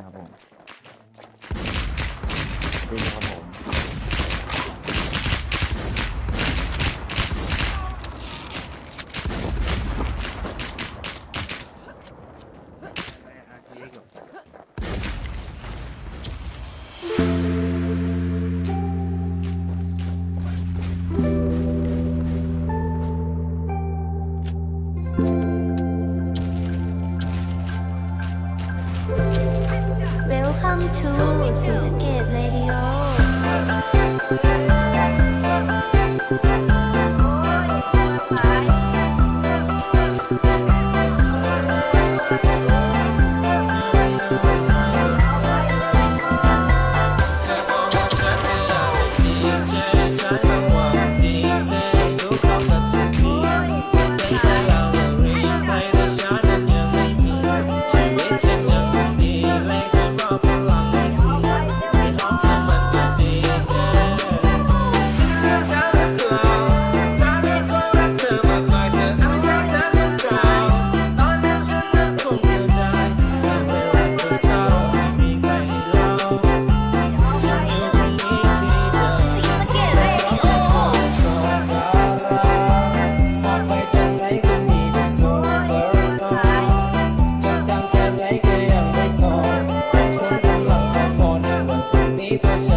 ครับผมดูครับผม to Suzuki Radio. baby.